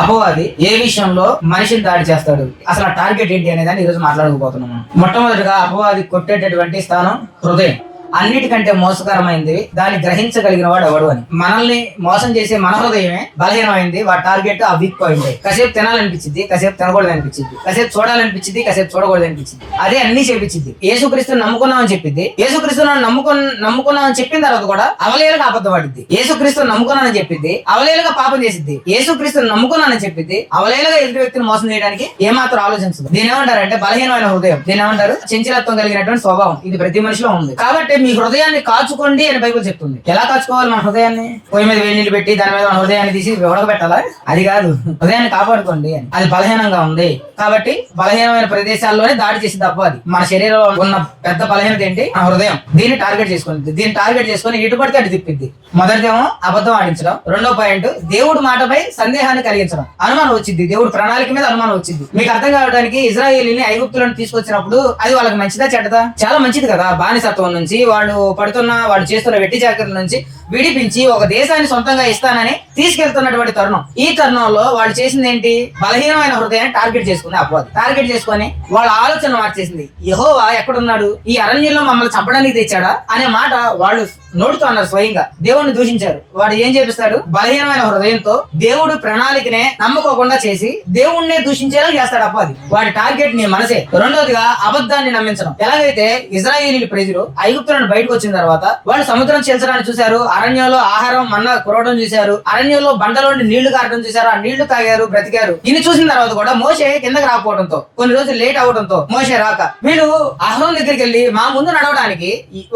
అపవాది ఏ విషయంలో మనిషిని దాడి చేస్తాడు? అసలు ఆ టార్గెట్ ఏంటి అనేదాన్ని ఈరోజు మాట్లాడుకోబోతున్నాం మొట్టమొదటిగా అపవాది కొట్టేటటువంటి స్థానం హృదయం. అన్నిటికంటే మోసకరమైంది దాన్ని గ్రహించగలిగిన వాడు ఎవడు అని. మనల్ని మోసం చేసే మన హృదయమే బలహీనమైంది వాడి టార్గెట్ ఆ వీక్ పాయింట్. కాసేపు తినాలనిపించింది కాసేపు తినకూడదు అనిపించింది కాసేపు చూడాలనిపించింది కాసేపు చూడకూడదు అనిపించింది అదే అన్ని చేపించింది యేసుక్రీస్తుని నమ్ముకున్నాం అని చెప్పింది యేసుక్రీస్తుని నమ్ముకున్న నమ్ముకున్నాం అని చెప్పిన తర్వాత కూడా అవలేలుగా అబద్ధం పడింది యేసుక్రీస్తుని నమ్ముకున్నానని చెప్పింది అవలేలుగా పాపం చేసిద్ది. యేసుక్రీస్తుని నమ్ముకున్నానని చెప్పింది అవలేలుగా ఎదుటి వ్యక్తిని మోసం చేయడానికి ఏమాత్రం ఆలోచించదు. దీని ఏమంటారు అంటే బలహీనమైన హృదయం. దీని ఏమంటారు చంచలత్వం కలిగినటువంటి స్వభావం. ఇది ప్రతి మనిషిలో ఉంది. కాబట్టి మీ హృదయాన్ని కాచుకోండి అని బైబుల్ చెప్తుంది. ఎలా కాచుకోవాలి మన హృదయాన్ని? పొయ్యి మీద వేడి నీళ్ళు పెట్టి దాని మీద మన హృదయాన్ని తీసి ఉడకబెట్టాలా? అది కాదు. హృదయాన్ని కాపాడుకోండి అని. అది బలహీనంగా ఉంది. కాబట్టి బలహీనమైన ప్రదేశాల్లోనే దాడి చేసి తప్ప అది. మన శరీరంలో ఉన్న పెద్ద బలహీనత ఏంటి? ఆ హృదయం. దీన్ని టార్గెట్ చేసుకుంది. దీన్ని టార్గెట్ చేసుకుని ఇటు పడితే అటు తిప్పింది మొదటిదేమో అబద్ధం ఆడించడం. రెండో పాయింట్ దేవుడు మాటపై సందేహాన్ని కలిగించడం. అనుమానం వచ్చింది. దేవుడు ప్రణాళిక మీద అనుమానం వచ్చింది. మీకు అర్థం కావడానికి ఇజ్రాయేలీని ఐగుప్తులను తీసుకొచ్చినప్పుడు అది వాళ్ళకి మంచిదా చెడ్డదా? చాలా మంచిది కదా. బానిసత్వం నుంచి వాళ్ళు పడుతున్న వాళ్ళు చేస్తున్న వెట్టి జాగ్రత్తల నుంచి విడిపించి ఒక దేశాన్ని సొంతంగా ఇస్తానని తీసుకెళ్తున్నటువంటి తరుణం. ఈ తరుణంలో వాళ్ళు చేసింది ఏంటి? బలహీనమైన హృదయాన్ని టార్గెట్ చేసుకుంది అపవాది. టార్గెట్ చేసుకొని వాళ్ళ ఆలోచన మార్చేసింది. యహోవా ఎక్కడున్నాడు? ఈ అరణ్యంలో మమ్మల్ని చంపడానికి తెచ్చాడా? అనే మాట వాళ్ళు నోటితో అన్నారు స్వయంగా. దేవుణ్ణి దూషించారు. వాడు ఏం చేపిస్తాడు? బలహీనమైన హృదయంతో దేవుడు ప్రణాళికనే నమ్ముకోకుండా చేసి దేవుణ్ణే దూషించేలా చేస్తాడు అపవాది. వాడి టార్గెట్ నీ మనసే. రెండోదిగా అబద్ధాన్ని నమ్మించడం. ఎలాగైతే ఇజ్రాయేలీ ప్రజలు ఐగుప్తులను బయటకు వచ్చిన తర్వాత వాళ్ళు సముద్రం చేల్చడానికి చూశారు అరణ్యంలో ఆహారం మన్న కురవడం చూశారు. అరణ్యంలో బండలోని నీళ్ళు కారడం చూశారు. ఆ నీళ్ళు తాగారు బ్రతికారు. ఇన్ని చూసిన తర్వాత కూడా మోసే కిందకి రాకపోవడంతో కొన్ని రోజులు లేట్ అవడంతో మోసే రాక వీళ్ళు అహరోన్ దగ్గరికి వెళ్ళి మా ముందు నడవడానికి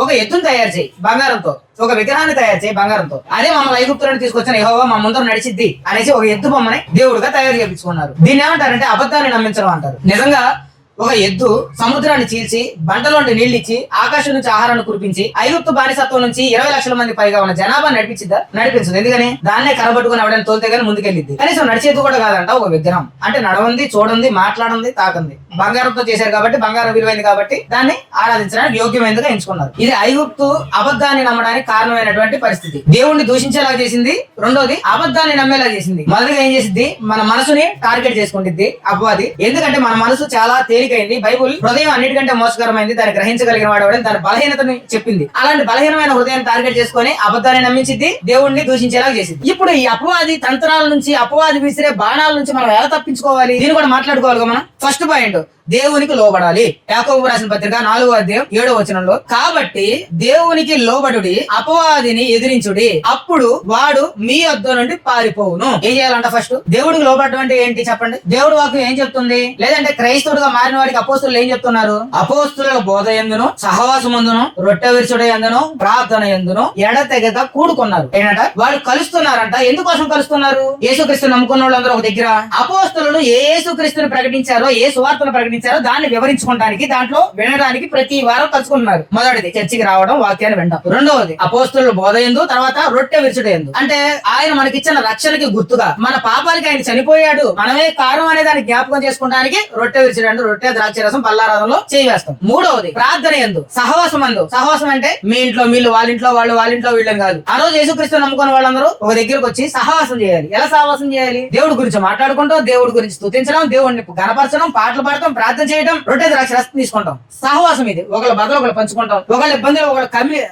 ఒక ఎత్తును తయారు చేయి బంగారంతో ఒక విగ్రహాన్ని తయారు చేయి బంగారంతో. అదే మమ్మల్ని ఐగుప్తులను తీసుకొచ్చిన యహోవా మా ముందర నడిచిద్ది అనేసి ఒక ఎత్తు బొమ్మని దేవుడుగా తయారు చేయించుకున్నారు. దీన్ని ఏమంటారంటే అబద్ధాన్ని నమ్మించడం అంటారు. నిజంగా ఒక ఎద్దు సముద్రాన్ని చీల్చి బండలోండి నీళ్ళు ఇచ్చి ఆకాశం నుంచి ఆహారాన్ని కురిపించి ఐగుప్తు బానిసత్వం నుంచి ఇరవై లక్షల మంది పైగా ఉన్న జనాభా నడిపించింది నడిపించదు. ఎందుకని? దాన్నే కరబట్టుకుని ఎవడని తోలితే గానీ ముందుకెళ్ళింది కనీసం నడిచేది కూడా కాదంట ఒక విగ్రహం. అంటే నడవంది చూడండి మాట్లాడింది తాకంది. బంగారంతో చేశారు కాబట్టి బంగారం విలువైంది కాబట్టి దాన్ని ఆరాధించడానికి యోగ్యమైనదిగా ఎంచుకున్నారు. ఇది ఐగుప్తు అబద్ధాన్ని నమ్మడానికి కారణమైనటువంటి పరిస్థితి. దేవుణ్ణి దూషించేలా చేసింది. రెండోది అబద్ధాన్ని నమ్మేలా చేసింది. మొదటిగా ఏం చేసింది మన మనసుని టార్గెట్ చేసుకుంటుంది అపవాది. ఎందుకంటే మన మనసు చాలా తేలికైంది బైబుల్ హృదయం అన్నిటికంటే మోసకరమైంది. దాన్ని గ్రహించగలిగిన వాడు ఎవడని దాని బలహీనతని చెప్పింది. అలాంటి బలహీనమైన హృదయాన్ని టార్గెట్ చేసుకొని అబద్ధాన్ని నమ్మించింది దేవుణ్ణి దూషించేలాగా చేసింది ఇప్పుడు ఈ అపవాది తంత్రాల నుంచి అపవాది విసిరే బాణాల నుంచి మనం ఎలా తప్పించుకోవాలి? దీన్ని కూడా మాట్లాడుకోవాలి మనం? ఫస్ట్ పాయింట్ దేవునికి లోబడాలి. యాకోబు రాసిన పత్రిక నాలుగో అధ్యాయం ఏడో వచనంలో కాబట్టి దేవునికి లోబడుడి అపవాదిని ఎదిరించుడి. అప్పుడు వాడు మీ వద్ద నుండి పారిపోవును. ఏం చేయాలంట ఫస్ట్ దేవుడికి లోబడటం అంటే ఏంటి చెప్పండి? దేవుడు వాకు ఏం చెప్తుంది? లేదంటే క్రైస్తవుడుగా మారిన వాడికి అపోస్తులు ఏం చెప్తున్నారు? అపోస్తుల బోధ ఎందును? సహవాసమందును? రొట్టె విరుచుడ ఎందును? ప్రార్థన ఎందును? ఎడతెగక కూడుకున్నారు. ఏంటంట? వాళ్ళు కలుస్తున్నారంట. ఎందుకోసం కలుస్తున్నారు? యేసుక్రీస్తు నమ్ముకున్న వాళ్ళందరూ ఒక దగ్గర. అపోస్తులను ఏ యేసుక్రీస్తుని ప్రకటించారో ఏ సువార్తను ప్రకటించారో దాన్ని వివరించుకోవడానికి దాంట్లో వినడానికి ప్రతి వారం కలుసుకుంటున్నారు. మొదటిది చర్చికి రావడం వాక్యాన్ని వినడం. రెండవది అపోస్తులు బోధ ఎందు తర్వాత రొట్టె విరుచుట ఎందు. అంటే ఆయన మనకిచ్చిన రక్షణకి గుర్తుగా మన పాపాలకి ఆయన చనిపోయాడు మనమే కారణం అనే దాన్ని జ్ఞాపకం చేసుకోవడానికి రొట్టె విరుచుడు రొట్టె ద్రాక్ష రసం పల్లారాధంలో చేయవేస్తాం. మూడవది ప్రార్థన ఎందు సహవాసం అందు సహవాసం అంటే మీ ఇంట్లో వీళ్ళు వాళ్ళ ఇంట్లో వాళ్ళు వాళ్ళ ఇంట్లో వీళ్ళని కాదు. ఆ రోజు యేసుక్రీస్తు నమ్ముకున్న వాళ్ళందరూ ఒక దగ్గరకు వచ్చి సహవాసం చేయాలి. ఎలా సహవాసం చేయాలి? దేవుడి గురించి మాట్లాడుకుంటాం దేవుడి గురించి స్తుతించడం దేవుడిని గణపరచడం పాటలు పాడటం ప్రార్థన చేయడం రొట్టె ద్రాక్ష రసం తీసుకుంటాం. సహవాసం ఇది. ఒకళ్ళ బదులు ఒకళ్ళు పంచుకుంటాం ఒకళ్ళ ఇబ్బందులు ఒకళ్ళు కమి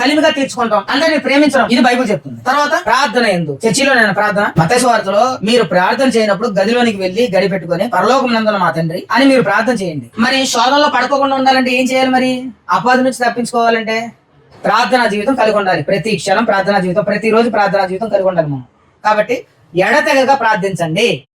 కలిమిగా తీర్చుకుంటాం. అందరిని ప్రేమించడం ఇది బైబుల్ చెప్తుంది. తర్వాత ప్రార్థన ఎందు. చర్చిలో నేను ప్రార్థన మతేసు వార్తలో మీరు ప్రార్థన చేయనప్పుడు గదిలోనికి వెళ్ళి గడి పెట్టుకుని పరలోకం నందున మా తండ్రి అని మీరు ప్రార్థన చేయండి. మరి శోధనలో పడుకోకుండా ఉండాలంటే ఏం చేయాలి మరి? అపాధి నుంచి తప్పించుకోవాలంటే ప్రార్థనా జీవితం కలిగి ఉండాలి. ప్రతి క్షణం ప్రార్థనా జీవితం ప్రతిరోజు ప్రార్థనా జీవితం కలిగి ఉండాలి మనం. కాబట్టి ఎడతెగక ప్రార్థించండి.